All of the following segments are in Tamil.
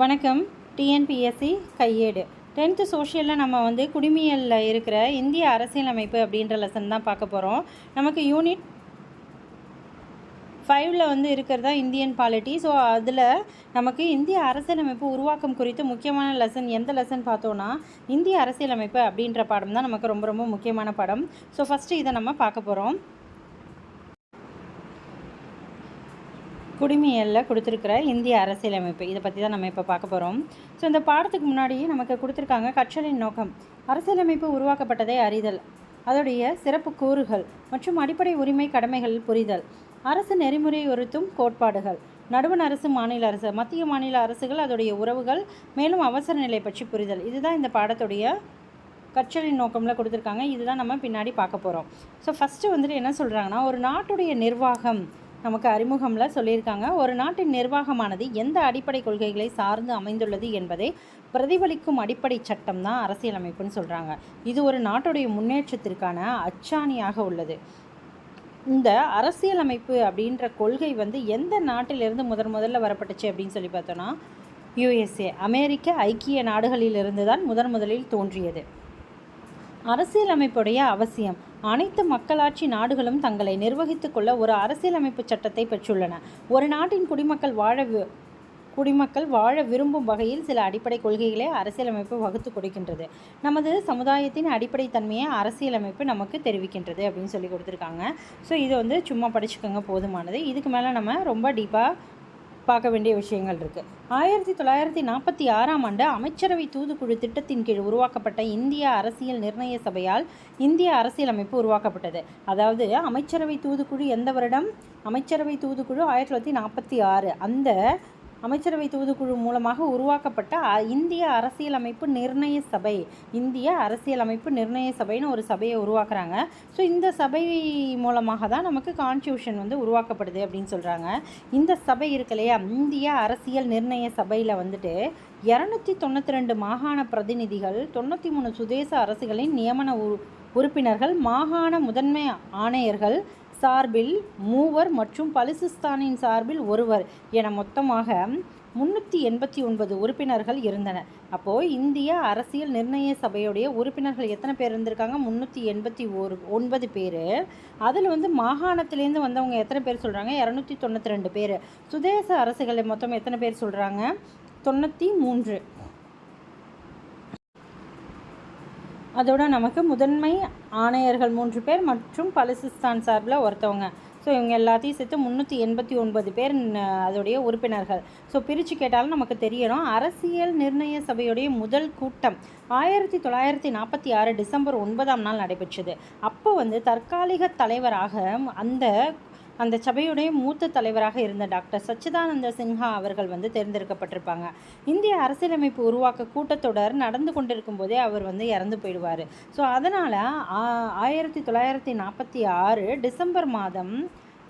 வணக்கம். டிஎன்பிஎஸ்சி கையேடு. டென்த்து சோஷியலில் நம்ம வந்து குடிமியலில் இருக்கிற இந்திய அரசியலமைப்பு அப்படின்ற லெசன் தான் பார்க்க போகிறோம் நமக்கு யூனிட் ஃபைவ்ல வந்து இருக்கிறதா இந்தியன் பாலிட்டி ஸோ அதில் நமக்கு இந்திய அரசியலமைப்பு உருவாக்கம் குறித்து முக்கியமான லெசன் எந்த லெசன் பார்த்தோன்னா இந்திய அரசியலமைப்பு அப்படின்ற பாடம் தான் நமக்கு ரொம்ப ரொம்ப முக்கியமான பாடம். ஸோ ஃபஸ்ட்டு இதை நம்ம பார்க்க போகிறோம் குடிமையலில் கொடுத்துருக்கிற இந்திய அரசியலமைப்பு. இதை பற்றி தான் நம்ம இப்போ பார்க்க போகிறோம் ஸோ இந்த பாடத்துக்கு முன்னாடி நமக்கு கொடுத்துருக்காங்க கற்றலின் நோக்கம். அரசியலமைப்பு உருவாக்கப்பட்டதை அறிதல் அதோடைய சிறப்பு கூறுகள் மற்றும் அடிப்படை உரிமை கடமைகள் புரிதல் அரசு நெறிமுறை உறுத்தும் கோட்பாடுகள் நடுவண் அரசு மாநில அரசு மத்திய மாநில அரசுகள் அதோடைய உறவுகள் மேலும் அவசர நிலை பற்றி புரிதல். இதுதான் இந்த பாடத்துடைய கற்றலின் நோக்கமில் கொடுத்துருக்காங்க. இதுதான் நம்ம பின்னாடி பார்க்க போகிறோம் ஸோ ஃபஸ்ட்டு வந்துட்டு என்ன சொல்கிறாங்கன்னா ஒரு நாட்டுடைய நிர்வாகம் நமக்கு அறிமுகமில் சொல்லியிருக்காங்க. ஒரு நாட்டின் நிர்வாகமானது எந்த அடிப்படை கொள்கைகளை சார்ந்து அமைந்துள்ளது என்பதை பிரதிபலிக்கும் அடிப்படை சட்டம் தான் அரசியலமைப்புன்னு சொல்கிறாங்க இது ஒரு நாட்டுடைய முன்னேற்றத்திற்கான அச்சாணியாக உள்ளது. இந்த அரசியலமைப்பு அப்படின்ற கொள்கை வந்து எந்த நாட்டிலிருந்து முதன் முதல்ல வரப்பட்டுச்சு அப்படின்னு சொல்லி பார்த்தோன்னா யுஎஸ்ஏ. அமெரிக்க ஐக்கிய நாடுகளிலிருந்து தான் முதன் முதலில் தோன்றியது. அரசியலமைப்புடைய அவசியம். அனைத்து மக்களாட்சி நாடுகளும் தங்களை நிர்வகித்துக் கொள்ள ஒரு அரசியலமைப்பு சட்டத்தை பெற்றுள்ளன. ஒரு நாட்டின் குடிமக்கள் வாழ வி- குடிமக்கள் வாழ விரும்பும் வகையில் சில அடிப்படை கொள்கைகளை அரசியலமைப்பு வகுத்து கொடுக்கின்றது. நமது சமுதாயத்தின் அடிப்படை தன்மையை அரசியலமைப்பு நமக்கு தெரிவிக்கின்றது அப்படின்னு சொல்லி கொடுத்துருக்காங்க. ஸோ இது வந்து சும்மா படிச்சுக்கோங்க போதுமானது. இதுக்கு மேலே நம்ம ரொம்ப டீப்பாக பார்க்க வேண்டிய விஷயங்கள் இருக்குது ஆயிரத்தி தொள்ளாயிரத்தி நாற்பத்தி ஆறாம் ஆண்டு அமைச்சரவை தூதுக்குழு திட்டத்தின் கீழ் உருவாக்கப்பட்ட இந்திய அரசியல் நிர்ணய சபையால் இந்திய அரசியலமைப்பு உருவாக்கப்பட்டது. அதாவது அமைச்சரவை தூதுக்குழு எந்த வருடம்? அமைச்சரவை தூதுக்குழு ஆயிரத்தி தொள்ளாயிரத்தி நாற்பத்தி ஆறு. அந்த அமைச்சரவை தூதுக்குழு மூலமாக உருவாக்கப்பட்ட இந்திய அரசியலமைப்பு நிர்ணய சபை. இந்திய அரசியலமைப்பு நிர்ணய சபைன்னு ஒரு சபையை உருவாக்குறாங்க. ஸோ இந்த சபை மூலமாக தான் நமக்கு கான்ஸ்டியூஷன் வந்து உருவாக்கப்படுது அப்படின்னு சொல்கிறாங்க இந்த சபை இருக்கு இல்லையா? இந்திய அரசியல் நிர்ணய சபையில் வந்துட்டு இரநூத்தி தொண்ணூற்றி ரெண்டு மாகாண பிரதிநிதிகள் தொண்ணூற்றி மூணு சுதேச அரசுகளின் நியமன உறுப்பினர்கள் மாகாண முதன்மை ஆணையர்கள் சார்பில் மூவர் மற்றும் பலுசிஸ்தானின் சார்பில் ஒருவர் என மொத்தமாக முன்னூற்றி எண்பத்தி ஒன்பது உறுப்பினர்கள் இருந்தனர். அப்போது இந்திய அரசியல் நிர்ணய சபையுடைய உறுப்பினர்கள் எத்தனை பேர் இருந்திருக்காங்க? முந்நூற்றி எண்பத்தி ஒரு ஒன்பது பேர். அதில் வந்து மாகாணத்திலேருந்து வந்தவங்க எத்தனை பேர் சொல்கிறாங்க இரநூத்தி தொண்ணூற்றி ரெண்டு பேர். சுதேச அரசுகளை மொத்தம் எத்தனை பேர் சொல்கிறாங்க தொண்ணூற்றி மூன்று. அதோட நமக்கு முதன்மை ஆணையர்கள் மூன்று பேர் மற்றும் பலுசிஸ்தான் சார்பில் ஒருத்தவங்க. ஸோ இவங்க எல்லாத்தையும் சேர்த்து முந்நூற்றி எண்பத்தி ஒன்பது பேர் அதோடைய உறுப்பினர்கள். ஸோ பிரித்து கேட்டாலும் நமக்கு தெரியணும். அரசியல் நிர்ணய சபையுடைய முதல் கூட்டம் ஆயிரத்தி தொள்ளாயிரத்தி நாற்பத்தி ஆறு டிசம்பர் ஒன்பதாம் நாள் நடைபெற்றது. அப்போ வந்து தற்காலிக தலைவராக அந்த அந்த சபையுடைய மூத்த தலைவராக இருந்த டாக்டர் சச்சிதானந்த சின்ஹா அவர்கள் வந்து தேர்ந்தெடுக்கப்பட்டிருப்பாங்க. இந்திய அரசியலமைப்பு உருவாக்க கூட்டத்தொடர் நடந்து கொண்டிருக்கும் போதே அவர் வந்து இறந்து போயிடுவார். ஸோ அதனால் ஆயிரத்தி தொள்ளாயிரத்தி நாற்பத்தி ஆறு டிசம்பர் மாதம்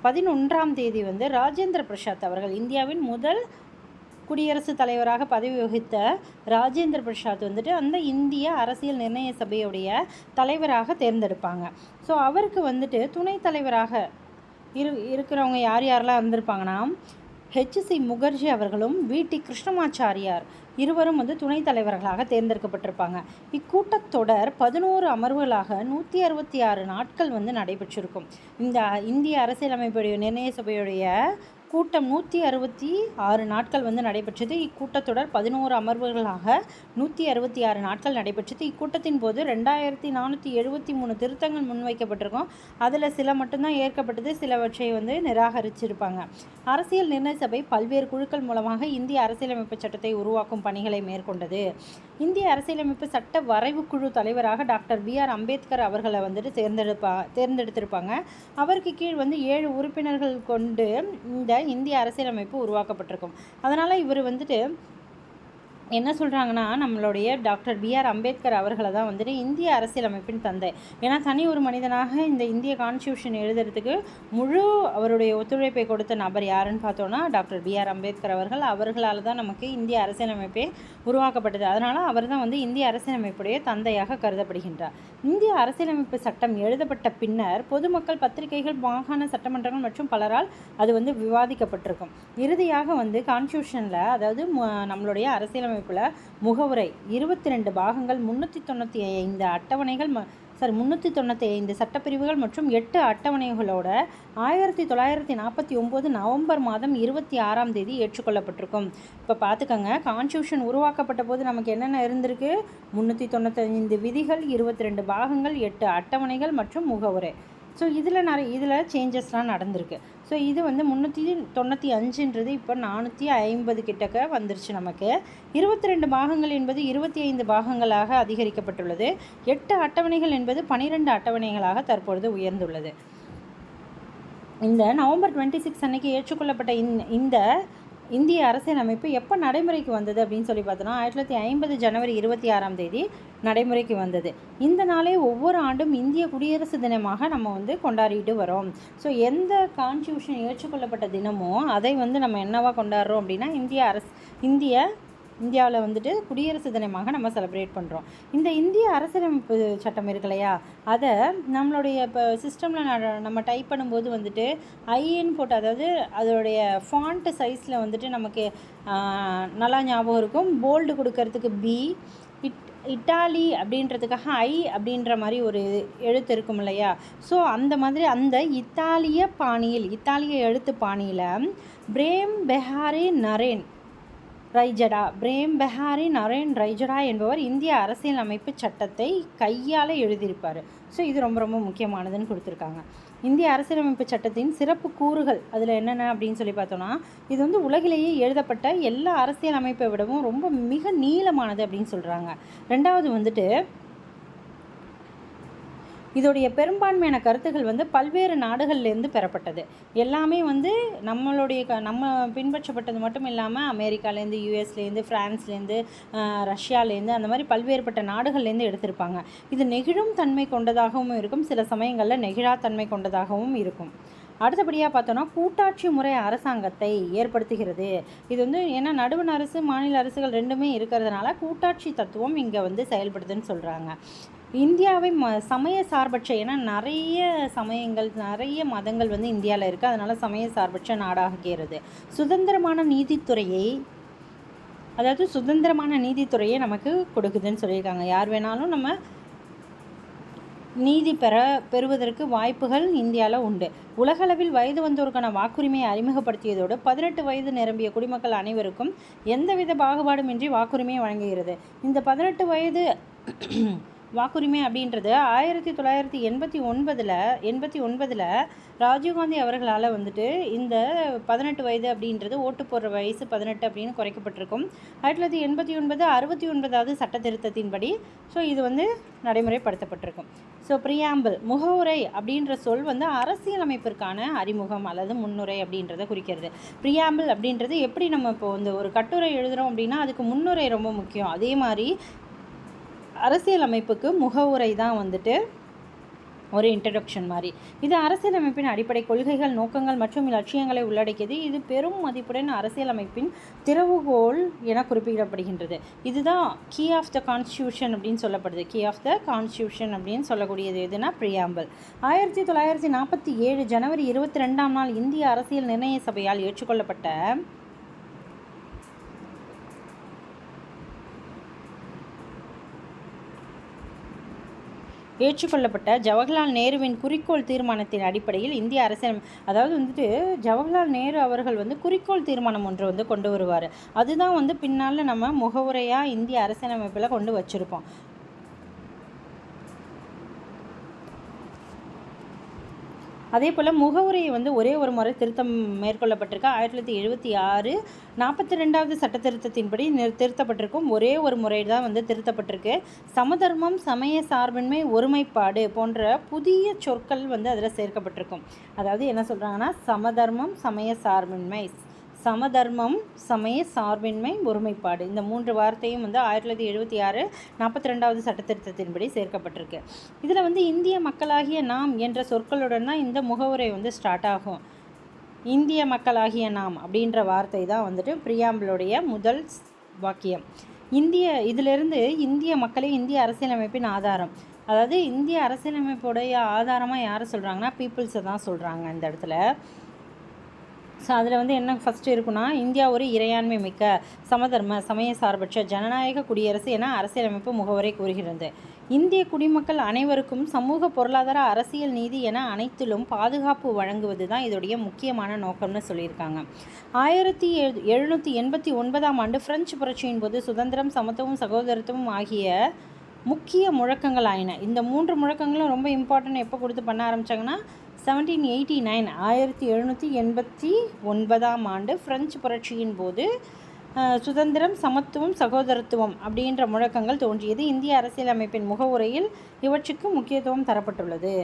பதினொன்றாம் தேதி வந்து ராஜேந்திர பிரசாத் அவர்கள் இந்தியாவின் முதல் குடியரசுத் தலைவராக பதவி வகித்த ராஜேந்திர பிரசாத் வந்துட்டு அந்த இந்திய அரசியல் நிர்ணய சபையுடைய தலைவராக தேர்ந்தெடுப்பாங்க. ஸோ அவருக்கு வந்துட்டு துணைத் தலைவராக இரு இருக்கிறவங்க யார் யாரெல்லாம் இருந்திருப்பாங்கன்னா ஹெச்சி முகர்ஜி அவர்களும் வீட்டி கிருஷ்ணமாச்சாரியார் இருவரும் வந்து துணைத் தலைவர்களாக தேர்ந்தெடுக்கப்பட்டிருப்பாங்க. இக்கூட்டத்தொடர் பதினோரு அமர்வுகளாக நூற்றி அறுபத்தி ஆறு நாட்கள் வந்து நடைபெற்றிருக்கும். இந்த இந்திய அரசியலமைப்புடைய நிர்ணய சபையுடைய கூட்டம் நூற்றி அறுபத்தி ஆறு நாட்கள் வந்து நடைபெற்றது. இக்கூட்டத்தொடர் பதினோரு அமர்வுகளாக நூற்றி அறுபத்தி ஆறு நாட்கள் நடைபெற்றது. இக்கூட்டத்தின் போது ரெண்டாயிரத்தி நானூற்றி எழுபத்தி மூணு திருத்தங்கள் முன்வைக்கப்பட்டிருக்கும். அதில் சில மட்டும்தான் ஏற்கப்பட்டது சிலவற்றை வந்து நிராகரிச்சிருப்பாங்க. அரசியல் நிர்ணய சபை பல்வேறு குழுக்கள் மூலமாக இந்திய அரசியலமைப்பு சட்டத்தை உருவாக்கும் பணிகளை மேற்கொண்டது. இந்திய அரசியலமைப்பு சட்ட வரைவு குழு தலைவராக டாக்டர் பி ஆர் அம்பேத்கர் அவர்களை வந்துட்டு தேர்ந்தெடுப்பா தேர்ந்தெடுத்திருப்பாங்க. அவருக்கு கீழ் வந்து ஏழு உறுப்பினர்கள் கொண்டு இந்த இந்திய அரசியலமைப்பு உருவாக்கப்பட்டிருக்கும். அதனால் இவர் வந்துட்டு என்ன சொல்கிறாங்கன்னா நம்மளுடைய டாக்டர் பிஆர் அம்பேத்கர் அவர்களை தான் வந்துட்டு இந்திய அரசியலமைப்பின் தந்தை. ஏன்னா தனி ஒரு மனிதனாக இந்த இந்திய கான்ஸ்டியூஷன் எழுதுறதுக்கு முழு அவருடைய ஒத்துழைப்பை கொடுத்த நபர் யாருன்னு பார்த்தோன்னா டாக்டர் பிஆர் அம்பேத்கர் அவர்கள். அவர்களால் தான் நமக்கு இந்திய அரசியலமைப்பே உருவாக்கப்பட்டது. அதனால் அவர் தான் வந்து இந்திய அரசியலமைப்புடைய தந்தையாக கருதப்படுகின்றார். இந்திய அரசியலமைப்பு சட்டம் எழுதப்பட்ட பின்னர் பொதுமக்கள் பத்திரிகைகள் மாகாண சட்டமன்றங்கள் மற்றும் பலரால் அது வந்து விவாதிக்கப்பட்டிருக்கும். இறுதியாக வந்து கான்ஸ்டியூஷனில் அதாவது நம்மளுடைய அரசியலமைப்பில் முகவுரை இருபத்தி ரெண்டு பாகங்கள் முந்நூற்றி தொண்ணூற்றி ஐந்து அட்டவணைகள் ம சாரி முந்நூற்றி தொண்ணூற்றி ஐந்து சட்டப்பிரிவுகள் மற்றும் எட்டு அட்டவணைகளோட ஆயிரத்தி தொள்ளாயிரத்தி நாற்பத்தி ஒம்பது நவம்பர் மாதம் இருபத்தி ஆறாம் தேதி ஏற்றுக்கொள்ளப்பட்டிருக்கும். இப்போ பார்த்துக்கோங்க கான்ஸ்டியூஷன் உருவாக்கப்பட்ட போது நமக்கு என்னென்ன இருந்திருக்கு? முந்நூற்றி தொண்ணூத்தைந்து விதிகள் இருபத்தி ரெண்டு பாகங்கள் எட்டு அட்டவணைகள் மற்றும் முகவுரை. ஸோ இதில் நிறைய இதில் சேஞ்சஸ்லாம் நடந்திருக்கு. ஸோ இது வந்து முந்நூற்றி தொண்ணூற்றி அஞ்சுன்றது இப்போ நானூற்றி ஐம்பது கிட்டக்க வந்துருச்சு நமக்கு. இருபத்தி ரெண்டு பாகங்கள் என்பது இருபத்தி ஐந்து பாகங்களாக அதிகரிக்கப்பட்டுள்ளது. எட்டு அட்டவணைகள் என்பது பனிரெண்டு அட்டவணைகளாக தற்பொழுது உயர்ந்துள்ளது. இந்த நவம்பர் டுவெண்ட்டி சிக்ஸ் அன்னைக்கு ஏற்றுக்கொள்ளப்பட்ட இந்த இந்திய அரசியலமைப்பு எப்போ நடைமுறைக்கு வந்தது அப்படின்னு சொல்லி பார்த்தோன்னா ஆயிரத்தி தொள்ளாயிரத்தி ஐம்பது ஜனவரி இருபத்தி ஆறாம் தேதி நடைமுறைக்கு வந்தது. இந்த நாளே ஒவ்வொரு ஆண்டும் இந்திய குடியரசு தினமாக நம்ம வந்து கொண்டாடிட்டு வரோம். ஸோ எந்த கான்ஸ்டியூஷன் ஏற்றுக்கொள்ளப்பட்ட தினமோ அதை வந்து நம்ம என்னவாக கொண்டாடுறோம் அப்படின்னா இந்திய அரசு இந்திய இந்தியாவில் வந்துட்டு குடியரசு தினமாக நம்ம செலிப்ரேட் பண்ணுறோம் இந்த இந்திய அரசியலமைப்பு சட்டம் இருக்கு இல்லையா? அதை நம்மளுடைய இப்போ சிஸ்டமில் நம்ம டைப் பண்ணும்போது வந்துட்டு ஐஎன் போட்டு அதாவது அதோடைய ஃபாண்ட்டு சைஸில் வந்துட்டு நமக்கு நல்லா ஞாபகம் இருக்கும். போல்டு கொடுக்கறதுக்கு பி இட் இட்டாலி அப்படின்றதுக்காக ஐ அப்படின்ற மாதிரி ஒரு எழுத்து இருக்கும் இல்லையா? ஸோ அந்த மாதிரி அந்த இத்தாலிய பாணியில் இத்தாலிய எழுத்து பாணியில் பிரேம் பெஹாரி நரேன் ரைஜடா. பிரேம் பெஹாரி நரேன் ரைஜடா என்பவர் இந்திய அரசியல் அமைப்பு சட்டத்தை கையால் எழுதியிருப்பார். ஸோ இது ரொம்ப ரொம்ப முக்கியமானதுன்னு கொடுத்துருக்காங்க. இந்திய அரசியலமைப்பு சட்டத்தின் சிறப்பு கூறுகள் அதில் என்னென்ன அப்படின்னு சொல்லி பார்த்தோன்னா இது வந்து உலகிலேயே எழுதப்பட்ட எல்லா அரசியல் அமைப்பை விடவும் ரொம்ப மிக நீளமானது அப்படின்னு சொல்கிறாங்க ரெண்டாவது வந்துட்டு இதோடைய பெரும்பான்மையான கருத்துக்கள் வந்து பல்வேறு நாடுகள்லேருந்து பெறப்பட்டது. எல்லாமே வந்து நம்மளுடைய க நம்ம பின்பற்றப்பட்டது மட்டும் இல்லாமல் அமெரிக்காலேருந்து யூஎஸ்லேருந்து ஃப்ரான்ஸ்லேருந்து ரஷ்யாலேருந்து அந்த மாதிரி பல்வேறுபட்ட நாடுகள்லேருந்து எடுத்திருப்பாங்க. இது நெகிழும் தன்மை கொண்டதாகவும் இருக்கும். சில சமயங்களில் நெகிழா தன்மை கொண்டதாகவும் இருக்கும். அடுத்தபடியாக பார்த்தோன்னா கூட்டாட்சி முறை அரசாங்கத்தை ஏற்படுத்துகிறது. இது வந்து ஏன்னா நடுவண் அரசு மாநில அரசுகள் ரெண்டுமே இருக்கிறதுனால கூட்டாட்சி தத்துவம் இங்கே வந்து செயல்படுதுன்னு சொல்கிறாங்க இந்தியாவை ம சமய சார்பற்ற ஏன்னா நிறைய சமயங்கள் நிறைய மதங்கள் வந்து இந்தியாவில் இருக்குது அதனால் சமய சார்பற்ற நாடாகிறது. சுதந்திரமான நீதித்துறையை அதாவது சுதந்திரமான நீதித்துறையை நமக்கு கொடுக்குதுன்னு சொல்லியிருக்காங்க. யார் வேணாலும் நம்ம நீதி பெற பெறுவதற்கு வாய்ப்புகள் இந்தியாவில் உண்டு. உலகளவில் வயது வந்தோருக்கான வாக்குரிமையை அறிமுகப்படுத்தியதோடு பதினெட்டு வயது நிரம்பிய குடிமக்கள் அனைவருக்கும் எந்தவித பாகுபாடுமின்றி வாக்குரிமையை வழங்குகிறது. இந்த பதினெட்டு வயது வாக்குரிமை அப்படின்றது ஆயிரத்தி தொள்ளாயிரத்தி எண்பத்தி ஒன்பதில் எண்பத்தி ஒன்பதில் ராஜீவ்காந்தி அவர்களால் வந்துட்டு இந்த பதினெட்டு வயது அப்படின்றது ஓட்டு போடுற வயசு பதினெட்டு அப்படின்னு குறைக்கப்பட்டிருக்கும். ஆயிரத்தி தொள்ளாயிரத்தி எண்பத்தி ஒன்பது அறுபத்தி ஒன்பதாவது சட்ட திருத்தத்தின்படி ஸோ இது வந்து நடைமுறைப்படுத்தப்பட்டிருக்கும். ஸோ பிரியாம்பிள் முகவுரை அப்படின்ற சொல் வந்து அரசியலமைப்பிற்கான அறிமுகம் அல்லது முன்னுரை அப்படின்றத குறிக்கிறது. பிரியாம்பிள் அப்படின்றது எப்படி நம்ம இப்போ வந்து ஒரு கட்டுரை எழுதுகிறோம் அப்படின்னா அதுக்கு முன்னுரை ரொம்ப முக்கியம். அதே மாதிரி அரசியலமைப்புக்கு முகவுரை தான் வந்துட்டு ஒரு இன்ட்ரடக்ஷன் மாதிரி. இது அரசியலமைப்பின் அடிப்படை கொள்கைகள் நோக்கங்கள் மற்றும் லட்சியங்களை உள்ளடக்கியது. இது பெரும் மதிப்புடன் அரசியலமைப்பின் திறவுகோல் என குறிப்பிடப்படுகின்றது. இதுதான் கீ ஆஃப் த கான்ஸ்டியூஷன் அப்படின்னு சொல்லப்படுது. கீ ஆஃப் த கான்ஸ்டியூஷன் அப்படின்னு சொல்லக்கூடியது எதுனா பிரியாம்பல் ஆயிரத்தி தொள்ளாயிரத்தி நாற்பத்தி ஏழு ஜனவரி இருபத்தி ரெண்டாம் நாள் இந்திய அரசியல் நிர்ணய சபையால் ஏற்றுக்கொள்ளப்பட்ட ஏற்றுக்கொள்ளப்பட்ட ஜவஹர்லால் நேருவின் குறிக்கோள் தீர்மானத்தின் அடிப்படையில் இந்திய அரசியல் அதாவது வந்துட்டு ஜவஹர்லால் நேரு அவர்கள் வந்து குறிக்கோள் தீர்மானம் ஒன்று வந்து கொண்டு வருவார். அதுதான் வந்து பின்னால் நம்ம முகவுரையாக இந்திய அரசியலமைப்பில் கொண்டு வச்சுருப்போம். அதே போல் முகவுரையை வந்து ஒரே ஒரு முறை திருத்தம் மேற்கொள்ளப்பட்டிருக்கு. ஆயிரத்தி தொள்ளாயிரத்தி எழுபத்தி ஆறு நாற்பத்தி ரெண்டாவது சட்ட திருத்தத்தின்படி திருத்தப்பட்டிருக்கும். ஒரே ஒரு முறை தான் வந்து திருத்தப்பட்டிருக்கு. சமதர்மம் சமய சார்பின்மை ஒருமைப்பாடு போன்ற புதிய சொற்கள் வந்து அதில் சேர்க்கப்பட்டிருக்கும். அதாவது என்ன சொல்கிறாங்கன்னா சமதர்மம் சமய சார்பின்மை. சமதர்மம் சமய சார்பின்மை ஒருமைப்பாடு. இந்த மூன்று வார்த்தையும் வந்து ஆயிரத்தி தொள்ளாயிரத்தி எழுபத்தி ஆறு நாற்பத்தி ரெண்டாவது சட்டத்திருத்தத்தின்படி சேர்க்கப்பட்டிருக்கு. இதில் வந்து இந்திய மக்களாகிய நாம் என்ற சொற்களுடன் தான் இந்த முகவுரை வந்து ஸ்டார்ட் ஆகும். இந்திய மக்களாகிய நாம் அப்படின்ற வார்த்தை தான் வந்துட்டு பிரியாம்பலுடைய முதல் வாக்கியம். இந்திய இதிலிருந்து இந்திய மக்களே இந்திய அரசியலமைப்பின் ஆதாரம். அதாவது இந்திய அரசியலமைப்புடைய ஆதாரமாக யாரை சொல்கிறாங்கன்னா பீப்புள்ஸை தான் சொல்கிறாங்க இந்த இடத்துல. ஸோ அதில் வந்து என்ன ஃபஸ்ட்டு இருக்குன்னா இந்தியா ஒரு இறையாண்மை மிக்க சமதர்ம சமய சார்பற்ற ஜனநாயக குடியரசு என அரசியலமைப்பு முகவரை கூறுகிறது. இந்திய குடிமக்கள் அனைவருக்கும் சமூக பொருளாதார அரசியல் நீதி என அனைத்திலும் பாதுகாப்பு வழங்குவது தான் இதோடைய முக்கியமான நோக்கம்னு சொல்லியிருக்காங்க. ஆயிரத்தி எழு எழுநூற்றி எண்பத்தி ஒன்பதாம் ஆண்டு பிரெஞ்சு புரட்சியின் போது சுதந்திரம் சமத்துவம் சகோதரத்துவம் ஆகிய முக்கிய முழக்கங்கள் ஆயின. இந்த மூன்று முழக்கங்களும் ரொம்ப இம்பார்ட்டன்ட் எப்போ கொடுத்து பண்ண ஆரம்பித்தாங்கன்னா செவன்டீன் எயிட்டி நைன் ஆயிரத்தி எழுநூற்றி எண்பத்தி ஒன்பதாம் ஆண்டு பிரெஞ்சு புரட்சியின் போது சுதந்திரம் சமத்துவம் சகோதரத்துவம் அப்படின்ற முழக்கங்கள் தோன்றியது. இந்திய அரசியலமைப்பின் முகவுரையில் இவற்றுக்கு முக்கியத்துவம் தரப்பட்டுள்ளது.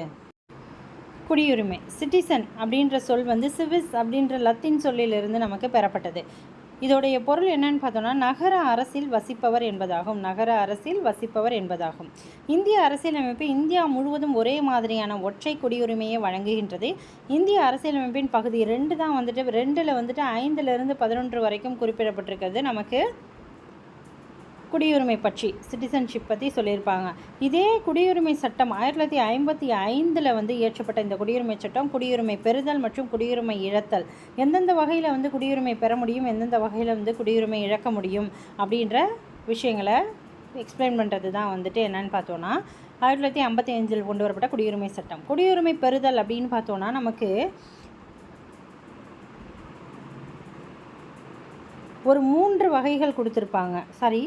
குடியுரிமை சிட்டிசன் அப்படின்ற சொல் வந்து சிவிஸ் அப்படின்ற லத்தின் சொல்லிலிருந்து நமக்கு பெறப்பட்டது. இதோடைய பொருள் என்னன்னு பார்த்தோம்னா நகர அரசில் வசிப்பவர் என்பதாகும். நகர அரசில் வசிப்பவர் என்பதாகும். இந்திய அரசியலமைப்பு இந்தியா முழுவதும் ஒரே மாதிரியான ஒற்றை குடியுரிமையை வழங்குகின்றது. இந்திய அரசியலமைப்பின் பகுதி ரெண்டு தான் வந்துட்டு ரெண்டில் வந்துட்டு ஐந்துலேருந்து பதினொன்று வரைக்கும் குறிப்பிடப்பட்டிருக்கிறது. நமக்கு குடியுரிமை பற்றி சிட்டிசன்ஷிப் பற்றி சொல்லியிருப்பாங்க. இதே குடியுரிமை சட்டம் ஆயிரத்தி தொள்ளாயிரத்தி ஐம்பத்தி ஐந்தில் வந்து இயற்றப்பட்ட இந்த குடியுரிமை சட்டம் குடியுரிமை பெறுதல் மற்றும் குடியுரிமை இழத்தல். எந்தெந்த வகையில் வந்து குடியுரிமை பெற முடியும் எந்தெந்த வகையில் வந்து குடியுரிமை இழக்க முடியும் அப்படின்ற விஷயங்களை எக்ஸ்பிளைன் பண்ணுறது தான் வந்துட்டு என்னென்னு பார்த்தோன்னா ஆயிரத்தி தொள்ளாயிரத்தி ஐம்பத்தி அஞ்சில் கொண்டு வரப்பட்ட குடியுரிமை சட்டம். குடியுரிமை பெறுதல் அப்படின்னு பார்த்தோன்னா நமக்கு ஒரு மூன்று வகைகள் கொடுத்துருப்பாங்க. சாரி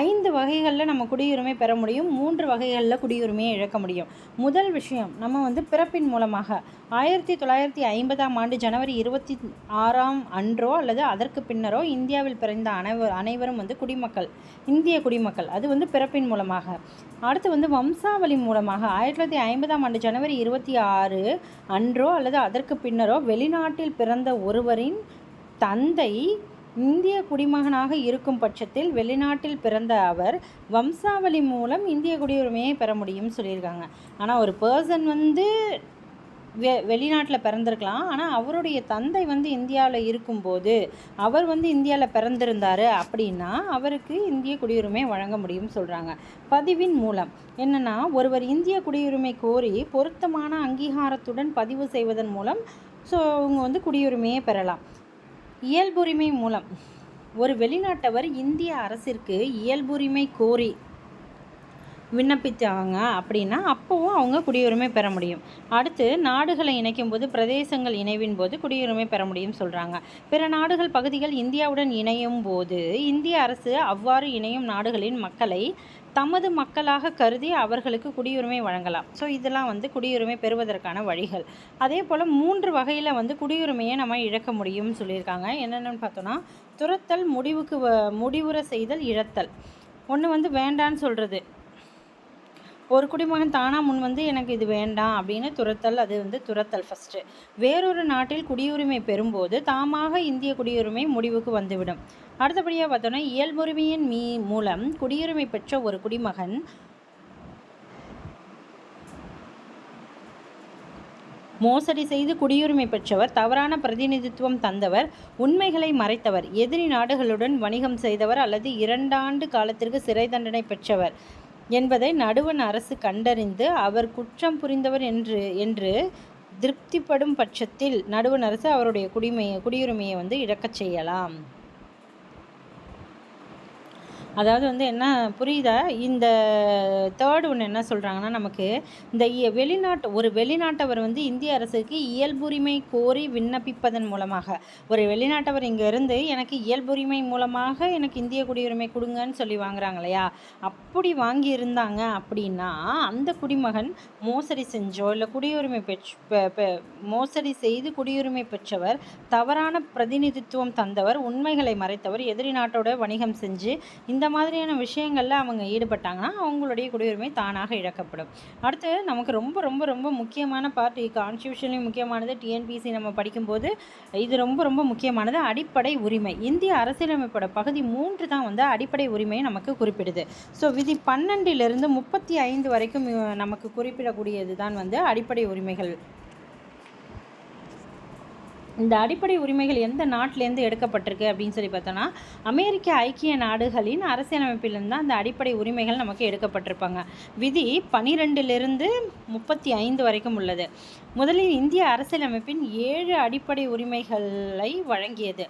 ஐந்து வகைகளில் நம்ம குடியுரிமை பெற முடியும். மூன்று வகைகளில் குடியுரிமையை இழக்க முடியும். முதல் விஷயம் நம்ம வந்து பிறப்பின் மூலமாக ஆயிரத்தி தொள்ளாயிரத்தி ஐம்பதாம் ஆண்டு ஜனவரி இருபத்தி ஆறாம் அன்றோ அல்லது அதற்கு பின்னரோ இந்தியாவில் பிறந்த அனைவர் அனைவரும் வந்து குடிமக்கள் இந்திய குடிமக்கள். அது வந்து பிறப்பின் மூலமாக. அடுத்து வந்து வம்சாவளி மூலமாக ஆயிரத்தி தொள்ளாயிரத்தி ஐம்பதாம் ஆண்டு ஜனவரி இருபத்தி ஆறு அன்றோ அல்லது அதற்கு பின்னரோ வெளிநாட்டில் பிறந்த ஒருவரின் தந்தை இந்திய குடிமகனாக இருக்கும் பட்சத்தில் வெளிநாட்டில் பிறந்த அவர் வம்சாவளி மூலம் இந்திய குடியுரிமையை பெற முடியும்னு சொல்லியிருக்காங்க. ஆனால் ஒரு பர்சன் வந்து வெ வெளிநாட்டில் பிறந்திருக்கலாம். ஆனால் அவருடைய தந்தை வந்து இந்தியாவில் இருக்கும்போது அவர் வந்து இந்தியாவில் பிறந்திருந்தார் அப்படின்னா அவருக்கு இந்திய குடியுரிமை வழங்க முடியும்னு சொல்கிறாங்க பதிவின் மூலம் என்னென்னா ஒருவர் இந்திய குடியுரிமை கோரி பொருத்தமான அங்கீகாரத்துடன் பதிவு செய்வதன் மூலம் ஸோ அவங்க வந்து குடியுரிமையை பெறலாம். இயல்புரிமை மூலம். ஒரு வெளிநாட்டவர் இந்திய அரசிற்கு இயல்புரிமை கோரி விண்ணப்பித்தாங்க அப்படின்னா அப்போவும் அவங்க குடியுரிமை பெற முடியும். அடுத்து நாடுகளை இணைக்கும் போது பிரதேசங்கள் இணைவின் போது குடியுரிமை பெற முடியும் சொல்கிறாங்க பிற நாடுகள் பகுதிகள் இந்தியாவுடன் இணையும் போது இந்திய அரசு அவ்வாறு இணையும் நாடுகளின் மக்களை தமது மக்களாக கருதி அவர்களுக்கு குடியுரிமை வழங்கலாம். ஸோ இதெல்லாம் வந்து குடியுரிமை பெறுவதற்கான வழிகள். அதே போல் மூன்று வகையில் வந்து குடியுரிமையை நம்ம இழக்க முடியும்னு சொல்லியிருக்காங்க. என்னென்னு பார்த்தோன்னா துரத்தல் முடிவுக்கு முடிவுற செய்தல் இழத்தல். ஒன்று வந்து வேண்டான்னு சொல்கிறது ஒரு குடிமகன் தானாக முன் வந்து எனக்கு இது வேண்டாம் அப்படின்னு துரத்தல் அது வந்து துரத்தல் ஃபஸ்ட்டு வேறொரு நாட்டில் குடியுரிமை பெறும்போது தாமாக இந்திய குடியுரிமை முடிவுக்கு வந்துவிடும். அடுத்தபடியாக பார்த்தோன்னா இயல்புரிமையின் மீ மூலம் குடியுரிமை பெற்ற ஒரு குடிமகன் மோசடி செய்து குடியுரிமை பெற்றவர் தவறான பிரதிநிதித்துவம் தந்தவர் உண்மைகளை மறைத்தவர் எதிரி நாடுகளுடன் வணிகம் செய்தவர் அல்லது இரண்டாண்டு காலத்திற்கு சிறை தண்டனை பெற்றவர். என்பதை நடுவன் அரசு கண்டறிந்து அவர் குற்றம் புரிந்தவர் என்று என்று திருப்திப்படும் பட்சத்தில் நடுவன் அரசு அவருடைய குடிமையை குடியுரிமையை வந்து இழக்கச் செய்யலாம். அதாவது வந்து என்ன புரியுதா? இந்த தேர்ட் ஒன்று என்ன சொல்கிறாங்கன்னா நமக்கு இந்த வெளிநாட்டு ஒரு வெளிநாட்டவர் வந்து இந்திய அரசுக்கு இயல்புரிமை கோரி விண்ணப்பிப்பதன் மூலமாக ஒரு வெளிநாட்டவர் இங்கே இருந்து எனக்கு இயல்புரிமை மூலமாக எனக்கு இந்திய குடியுரிமை கொடுங்கன்னு சொல்லி வாங்குறாங்க இல்லையா? அப்படி வாங்கி இருந்தாங்க அப்படின்னா அந்த குடிமகன் மோசடி செஞ்சோ இல்லை குடியுரிமை பெற்று மோசடி செய்து குடியுரிமை பெற்றவர் தவறான பிரதிநிதித்துவம் தந்தவர் உண்மைகளை மறைத்தவர் எதிரி நாட்டோட வணிகம் செஞ்சு இந்த இந்த மாதிரியான விஷயங்களில் அவங்க ஈடுபட்டாங்கன்னா அவங்களுடைய குடியுரிமை தானாக இழக்கப்படும். அடுத்து நமக்கு ரொம்ப ரொம்ப ரொம்ப முக்கியமான பார்ட் கான்ஸ்டியூஷன்லேயும் முக்கியமானது டிஎன்பிசி நம்ம படிக்கும்போது இது ரொம்ப ரொம்ப முக்கியமானது அடிப்படை உரிமை. இந்திய அரசியலமைப்போட பகுதி மூன்று தான் வந்து அடிப்படை உரிமையை நமக்கு குறிப்பிடுது. ஸோ விதி பன்னெண்டிலிருந்து முப்பத்தி ஐந்து வரைக்கும் நமக்கு குறிப்பிடக்கூடியது தான் வந்து அடிப்படை உரிமைகள். இந்த அடிப்படை உரிமைகள் எந்த நாட்டிலேருந்து எடுக்கப்பட்டிருக்கு அப்படின்னு சொல்லி பார்த்தோன்னா அமெரிக்க ஐக்கிய நாடுகளின் அரசியலமைப்பிலிருந்து தான் அந்த அடிப்படை உரிமைகள் நமக்கு எடுக்கப்பட்டிருப்பாங்க. விதி பனிரெண்டுலேருந்து முப்பத்தி ஐந்து வரைக்கும் உள்ளது. முதலில் இந்திய அரசியலமைப்பின் ஏழு அடிப்படை உரிமைகளை வழங்கியது.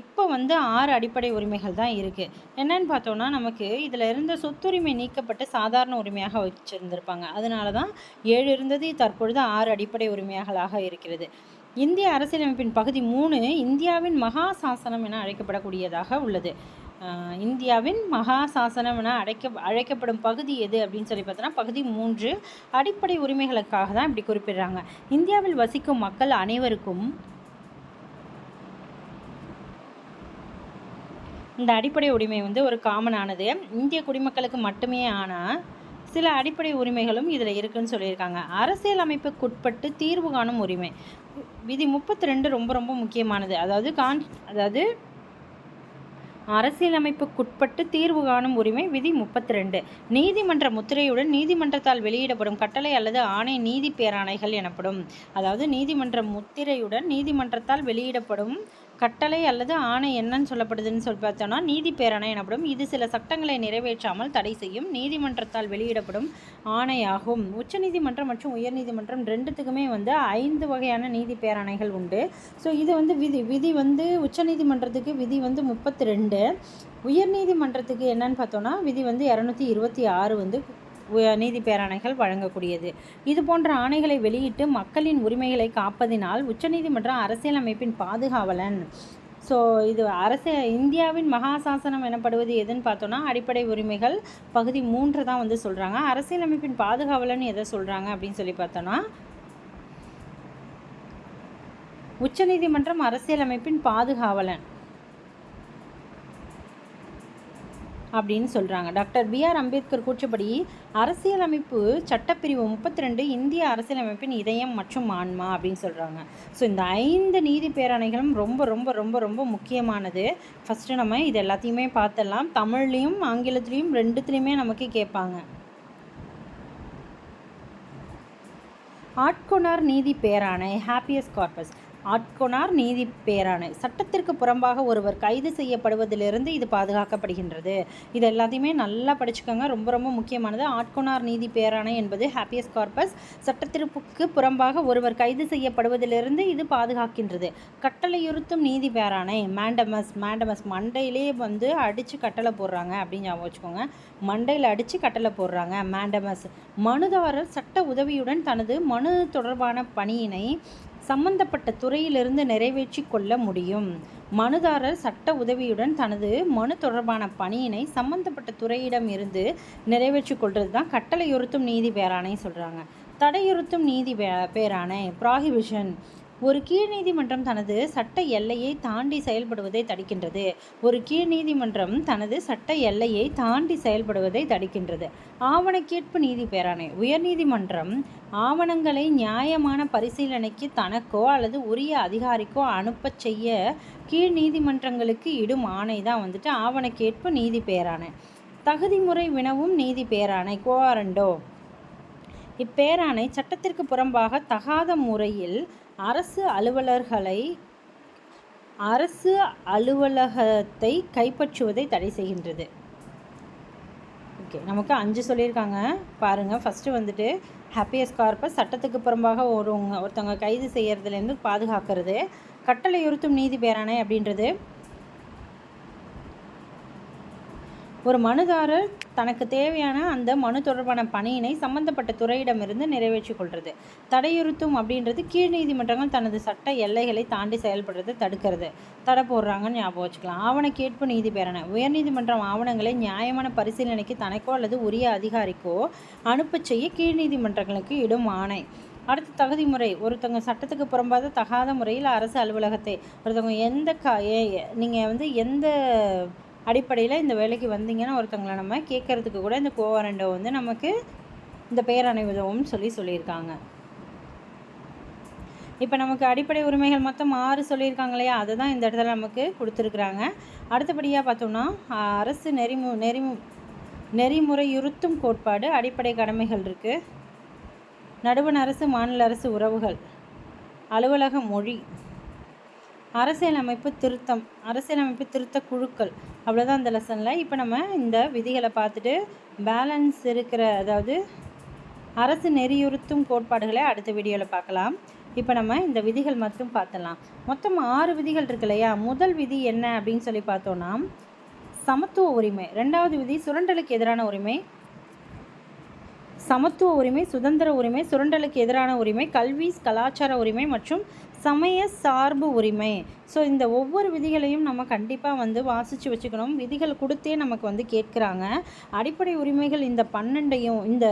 இப்போ வந்து ஆறு அடிப்படை உரிமைகள் தான் இருக்குது என்னன்னு பார்த்தோன்னா நமக்கு இதில் இருந்த சொத்துரிமை நீக்கப்பட்டு சாதாரண உரிமையாக வச்சுருந்துருப்பாங்க. அதனால தான் ஏழு இருந்தது தற்பொழுது ஆறு அடிப்படை உரிமைகளாக இருக்கிறது. இந்திய அரசியலமைப்பின் பகுதி மூணு இந்தியாவின் மகா சாசனம் என அழைக்கப்படக்கூடியதாக உள்ளது. இந்தியாவின் மகா சாசனம் என அழைக்க அழைக்கப்படும் பகுதி எது அப்படின்னு சொல்லி பார்த்தோன்னா பகுதி மூன்று அடிப்படை உரிமைகளுக்காக தான் இப்படி குறிப்பிடுறாங்க. இந்தியாவில் வசிக்கும் மக்கள் அனைவருக்கும் இந்த அடிப்படை உரிமை வந்து ஒரு காமனானது இந்திய குடிமக்களுக்கு மட்டுமே ஆனால் சில அடிப்படை உரிமைகளும் இதில் இருக்குன்னு சொல்லியிருக்காங்க. அரசியல் அமைப்புக்குட்பட்டு தீர்வு காணும் உரிமை. விதி முப்பத்தி ரெண்டு ரொம்ப ரொம்ப முக்கியமானது. அதாவது கான் அதாவது அரசியலமைப்புக்குட்பட்டு தீர்வு காணும் உரிமை விதி முப்பத்தி ரெண்டு நீதிமன்ற முத்திரையுடன் நீதிமன்றத்தால் வெளியிடப்படும் கட்டளை அல்லது ஆணை நீதி பேராணைகள் எனப்படும். அதாவது நீதிமன்ற முத்திரையுடன் நீதிமன்றத்தால் வெளியிடப்படும் கட்டளை அல்லது ஆணை என்னன்னு சொல்லப்படுதுன்னு சொல்லி பார்த்தோம்னா நீதி பேரணை எனப்படும். இது சில சட்டங்களை நிறைவேற்றாமல் தடை செய்யும். நீதிமன்றத்தால் வெளியிடப்படும் ஆணையாகும். உச்சநீதிமன்றம் மற்றும் உயர்நீதிமன்றம் ரெண்டுத்துக்குமே வந்து ஐந்து வகையான நீதி பேரணைகள் உண்டு. ஸோ இது வந்து விதி விதி வந்து உச்சநீதிமன்றத்துக்கு விதி வந்து முப்பத்தி ரெண்டு. உயர்நீதிமன்றத்துக்கு என்னன்னு பார்த்தோன்னா விதி வந்து இரநூத்தி இருபத்தி ஆறு வந்து நீதி பேராணைகள் வழங்கக்கூடியது. இது போன்ற ஆணைகளை வெளியிட்டு மக்களின் உரிமைகளை காப்பதினால் உச்சநீதிமன்றம் அரசியலமைப்பின் பாதுகாவலன். ஸோ இது அரசு இந்தியாவின் மகாசாசனம் எனப்படுவது எதுன்னு பார்த்தோன்னா அடிப்படை உரிமைகள் பகுதி மூன்று தான் வந்து சொல்கிறாங்க அரசியலமைப்பின் பாதுகாவலன் எதை சொல்கிறாங்க அப்படின்னு சொல்லி பார்த்தோன்னா உச்சநீதிமன்றம் அரசியலமைப்பின் பாதுகாவலன். அப்படின்னு சொல்கிறாங்க டாக்டர் பி ஆர் அம்பேத்கர் கூற்றுப்படி அரசியலமைப்பு சட்டப்பிரிவு முப்பத்தி ரெண்டு இந்திய அரசியலமைப்பின் இதயம் மற்றும் ஆன்மா அப்படின்னு சொல்கிறாங்க ஸோ இந்த ஐந்து நீதி பேரணைகளும் ரொம்ப ரொம்ப ரொம்ப ரொம்ப முக்கியமானது. ஃபஸ்ட்டு நம்ம இது எல்லாத்தையுமே பார்த்துடலாம். தமிழ்லேயும் ஆங்கிலத்துலேயும் ரெண்டுத்துலேயுமே நமக்கு கேட்பாங்க. ஆட்கொணர் நீதி பேராணை ஹாப்பியஸ் கார்பஸ் ஆட்கொணார் நீதி பேராணை. சட்டத்திற்கு புறம்பாக ஒருவர் கைது செய்யப்படுவதிலிருந்து இது பாதுகாக்கப்படுகின்றது. இது எல்லாத்தையுமே நல்லா படிச்சுக்கோங்க. ரொம்ப ரொம்ப முக்கியமானது. ஆட்கொணார் நீதி பேராணை என்பது ஹாப்பியஸ் கார்பஸ். சட்டத்திற்கு புறம்பாக ஒருவர் கைது செய்யப்படுவதிலிருந்து இது பாதுகாக்கின்றது. கட்டளையுறுத்தும் நீதி பேராணை. மேண்டமஸ் மேண்டமஸ் மண்டையிலேயே வந்து அடித்து கட்டளை போடுறாங்க அப்படின்னு ஞாபகம் வச்சுக்கோங்க. மண்டையில் அடித்து கட்டளை போடுறாங்க. மேண்டமஸ் மனுதாரர் சட்ட உதவியுடன் தனது மனு தொடர்பான பணியினை சம்பந்தப்பட்ட துறையிலிருந்து நிறைவேற்றி கொள்ள முடியும். மனுதாரர் சட்ட உதவியுடன் தனது மனு தொடர்பான பணியினை சம்பந்தப்பட்ட துறையிடம் இருந்து நிறைவேற்றி கொள்வது தான் கட்டளையுறுத்தும் நீதி பேராணை சொல்கிறாங்க தடையுறுத்தும் நீதி பேராணை. ப்ராஹிபிஷன் ஒரு கீழ் நீதிமன்றம் தனது சட்ட எல்லையை தாண்டி செயல்படுவதை தடுக்கின்றது. ஒரு கீழ் நீதிமன்றம் தனது சட்ட எல்லையை தாண்டி செயல்படுவதை தடுக்கின்றது. ஆவணக்கேட்பு நீதி பேராணை. உயர்நீதிமன்றம் ஆவணங்களை நியாயமான பரிசீலனைக்கு தனக்கோ அல்லது உரிய அதிகாரிக்கோ அனுப்பச் செய்ய கீழ் நீதிமன்றங்களுக்கு இடும் ஆணை தான் வந்துட்டு ஆவணக்கேட்பு நீதி பேராணை. தகுதிமுறை வினவும் நீதி பேராணை. கோஆரண்டோ இப்பேராணை சட்டத்திற்கு புறம்பாக தகாத முறையில் அரசு அலுவலர்களை அரசு அலுவலகத்தை கைப்பற்றுவதை தடை செய்கின்றது. ஓகே நமக்கு அஞ்சு சொல்லியிருக்காங்க. பாருங்கள் ஃபஸ்ட்டு வந்துட்டு ஹாப்பியஸ் கார்பஸ் சட்டத்துக்கு புறம்பாக ஒருவங்க ஒருத்தவங்க கைது செய்கிறதுலேருந்து பாதுகாக்கிறது கட்டளையுறுத்தும் நீதி பேராணை அப்படின்றது. ஒரு மனுதாரர் தனக்கு தேவையான அந்த மனு தொடர்பான பணியினை சம்பந்தப்பட்ட துறையிடமிருந்து நிறைவேற்றி கொள்வது தடையுறுத்தும் அப்படின்றது கீழ் நீதிமன்றங்கள் தனது சட்ட எல்லைகளை தாண்டி செயல்படுறதை தடுக்கிறது. தடை போடுறாங்கன்னு ஞாபகம் வச்சுக்கலாம். ஆவண கேட்பு நீதி பேரணை. உயர்நீதிமன்றம் ஆவணங்களை நியாயமான பரிசீலனைக்கு தனக்கோ அல்லது உரிய அதிகாரிக்கோ அனுப்ப செய்ய கீழ் நீதிமன்றங்களுக்கு இடும் ஆணை. அடுத்த தகுதி முறை. ஒருத்தவங்க சட்டத்துக்கு புறம்பாத தகாத முறையில் அரசு அலுவலகத்தை ஒருத்தவங்க எந்த க நீங்கள் வந்து எந்த அடிப்படையில் இந்த வேலைக்கு வந்தீங்கன்னா ஒருத்தவங்களை நம்ம கேட்குறதுக்கு கூட இந்த கோவாரண்டோ வந்து நமக்கு இந்த பெயர் உதவும் சொல்லி சொல்லியிருக்காங்க. இப்போ நமக்கு அடிப்படை உரிமைகள் மொத்தம் ஆறு சொல்லியிருக்காங்க இல்லையா? அதை தான் இந்த இடத்துல நமக்கு கொடுத்துருக்குறாங்க. அடுத்தபடியாக பார்த்தோம்னா அரசு நெறிமு நெறிமு நெறிமுறையுறுத்தும் கோட்பாடு அடிப்படை கடமைகள் இருக்குது நடுவண் அரசு மாநில அரசு உறவுகள் அலுவலக மொழி அரசியலமைப்பு திருத்தம் அரசியலமைப்பு திருத்த குழுக்கள். அவ்வளோதான் அந்த லெசனில். இப்போ நம்ம இந்த விதிகளை பார்த்துட்டு பேலன்ஸ் இருக்கிற அதாவது அரசு நெறியுறுத்தும் கோட்பாடுகளை அடுத்த வீடியோவில் பார்க்கலாம். இப்போ நம்ம இந்த விதிகள் மட்டும் பார்த்தலாம் மொத்தம் ஆறு விதிகள் இருக்கு இல்லையா? முதல் விதி என்ன அப்படின்னு சொல்லி பார்த்தோன்னா சமத்துவ உரிமை. ரெண்டாவது விதி சுரண்டலுக்கு எதிரான உரிமை. சமத்துவ உரிமை சுதந்திர உரிமை சுரண்டலுக்கு எதிரான உரிமை கல்வி கலாச்சார உரிமை மற்றும் சமய சார்பு உரிமை. ஸோ இந்த ஒவ்வொரு விதிகளையும் நம்ம கண்டிப்பாக வந்து வாசித்து வச்சுக்கணும். விதிகள் கொடுத்தே நமக்கு வந்து கேட்குறாங்க. அடிப்படை உரிமைகள் இந்த பன்னெண்டையும் இந்த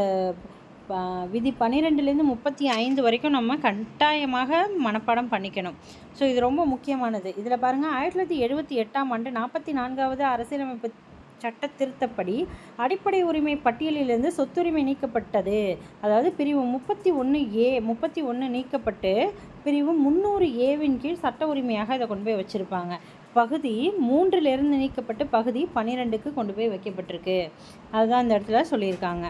விதி பன்னிரெண்டுலேருந்து முப்பத்தி ஐந்து வரைக்கும் நம்ம கட்டாயமாக மனப்பாடம் பண்ணிக்கணும். ஸோ இது ரொம்ப முக்கியமானது. இதில் பாருங்கள் ஆயிரத்தி தொள்ளாயிரத்தி எழுபத்தி எட்டாம் ஆண்டு நாற்பத்தி நான்காவது அரசியலமைப்பு சட்ட திருத்தப்படி அடிப்படை உரிமை பட்டியலிலிருந்து சொத்துரிமை நீக்கப்பட்டது. அதாவது பிரிவு முப்பத்தி ஒன்று ஏ முப்பத்தி ஒன்று நீக்கப்பட்டு பிரிவு முந்நூறு ஏவின் கீழ் சட்ட உரிமையாக இதை கொண்டு போய் வச்சுருப்பாங்க. பகுதி மூன்றிலிருந்து நீக்கப்பட்டு பகுதி பன்னிரெண்டுக்கு கொண்டு போய் வைக்கப்பட்டிருக்கு. அதுதான் இந்த இடத்துல சொல்லியிருக்காங்க.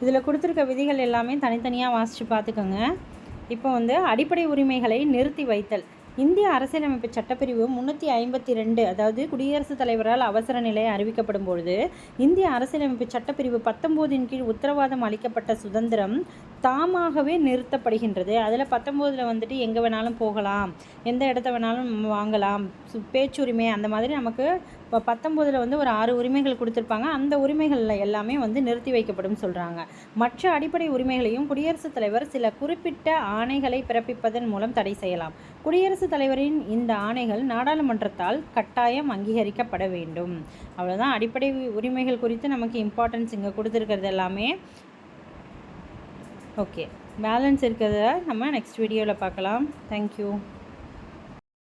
இதில் கொடுத்துருக்க விதிகள் எல்லாமே தனித்தனியாக வாசித்து பார்த்துக்கோங்க. இப்போ வந்து அடிப்படை உரிமைகளை நிறுத்தி வைத்தல். இந்திய அரசியலமைப்பு சட்டப்பிரிவு முன்னூற்றி ஐம்பத்தி ரெண்டு அதாவது குடியரசுத் தலைவரால் அவசர நிலை அறிவிக்கப்படும் பொழுது இந்திய அரசியலமைப்பு சட்டப்பிரிவு பத்தொம்போதின் கீழ் உத்தரவாதம் அளிக்கப்பட்ட சுதந்திரம் தாமாகவே நிறுத்தப்படுகின்றது. அதில் பத்தொம்போதில் வந்துட்டு எங்கே வேணாலும் போகலாம் எந்த இடத்த வேணாலும் வாங்கலாம் பேச்சுரிமை அந்த மாதிரி நமக்கு இப்போ பத்தொம்போதில் வந்து ஒரு ஆறு உரிமைகள் கொடுத்துருப்பாங்க. அந்த உரிமைகளில் எல்லாமே வந்து நிறுத்தி வைக்கப்படும் சொல்கிறாங்க மற்ற அடிப்படை உரிமைகளையும் குடியரசுத் தலைவர் சில குறிப்பிட்ட ஆணைகளை பிறப்பிப்பதன் மூலம் தடை செய்யலாம். குடியரசுத் தலைவரின் இந்த ஆணைகள் நாடாளுமன்றத்தால் கட்டாயம் அங்கீகரிக்கப்பட வேண்டும். அவ்வளோதான் அடிப்படை உரிமைகள் குறித்து நமக்கு இம்பார்ட்டன்ஸ் இங்கே கொடுத்துருக்கிறது எல்லாமே. ஓகே பேலன்ஸ் இருக்கிறத நம்ம நெக்ஸ்ட் வீடியோவில் பார்க்கலாம். தேங்க்யூ